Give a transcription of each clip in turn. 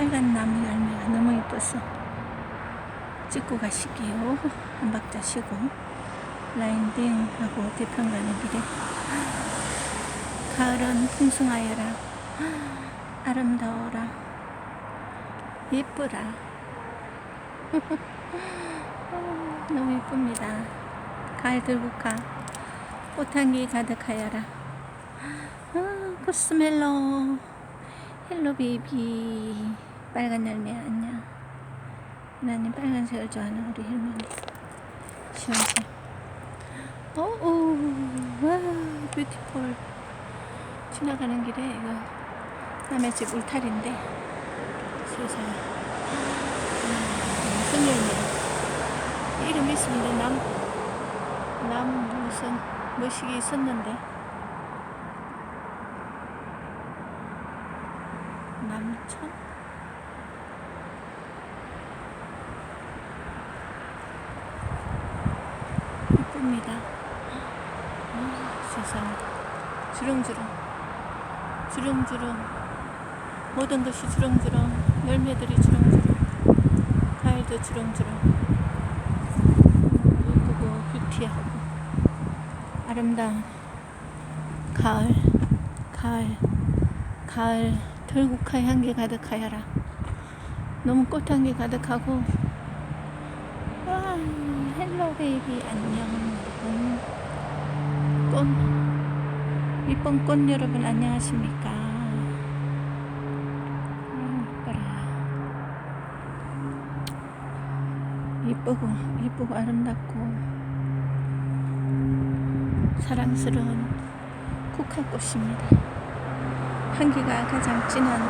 빨간 나무 열매가 너무 이뻐서 찍고 가실게요. 한 박자 쉬고. 라인딩하고 뒤편 가는 길에 가을은 풍성하여라. 아름다워라. 예쁘라. 너무 예쁩니다. 가을 들국화 꽃향기 가득하여라. 아, 코스멜로. 헬로 베이비 빨간 열매 안녕. 나는 빨간색을 좋아하는 우리 헬머니 시원해. 오오 와 뷰티풀 지나가는 길에 이거 남의 집 울타리인데 세상에. 음, 무슨 열매? 이름 있습니다. 남, 남 무슨 뭐식이 있었는데. 남천? 이쁩니다. 아, 세상에. 주렁주렁. 주렁주렁. 모든 것이 주렁주렁. 열매들이 주렁주렁. 과일도 주렁주렁. 예쁘고 뷰티하고 아름다운 가을, 가을, 가을 들국화 향기 가득하여라. 너무 꽃향기 가득하고 와 헬로 베이비 안녕 꽃 이쁜 꽃 여러분 안녕하십니까? 아, 이쁘고 이쁘고 아름답고 사랑스러운 국화꽃입니다. 향기가 가장 진한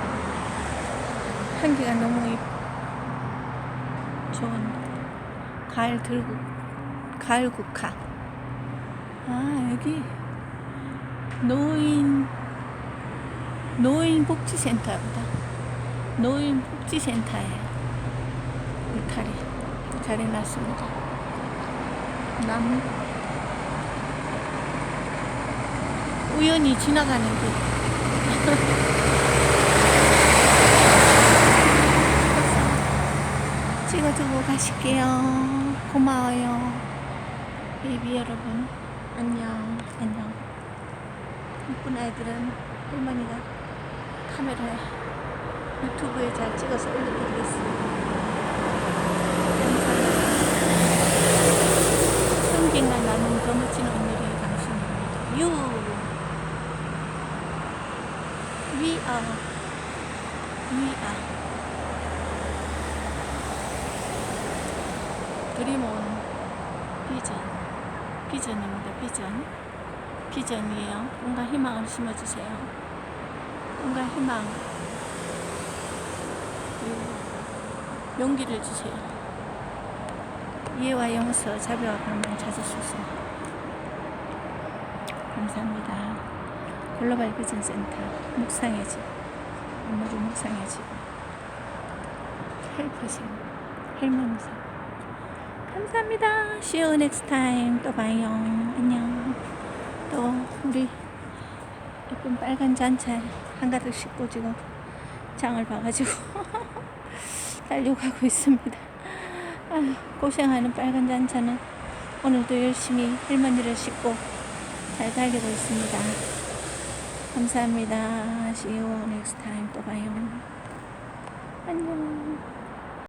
향기가 너무 이- 좋은 가을 들국 가을 국화 아 여기 노인 노인 복지센터보다 노인 복지센터에 울타리 잘 해놨습니다 나무 우연히 지나가는 길 찍어주고 가실게요. 고마워요. 베이비 여러분. 안녕. 안녕. 이쁜 아이들은 할머니가 카메라에 유튜브에 잘 찍어서 올려드리겠습니다. 감사합니다. 성기가 나는 더 멋진 오늘의 당신입니다. 유. We are. We are. 드림 온 비전 비전입니다. 비전. 비전이에요. 뭔가 희망을 심어주세요. 뭔가 희망. 용기를 주세요. 이해와 용서 자비와 방망 찾으소서 감사합니다. 글로벌 비전 센터 묵상의 집 오늘은 묵상의 집 헬퍼신 헬몬사 감사합니다. See you next time. 또 봐요. 안녕. 또 우리 예쁜 빨간 잔차 한가득 싣고 지금 장을 봐가지고 달려가고 있습니다. 아, 고생하는 빨간 잔차는 오늘도 열심히 할머니를 싣고 잘 달리고 있습니다. 감사합니다. See you next time. 또 봐요.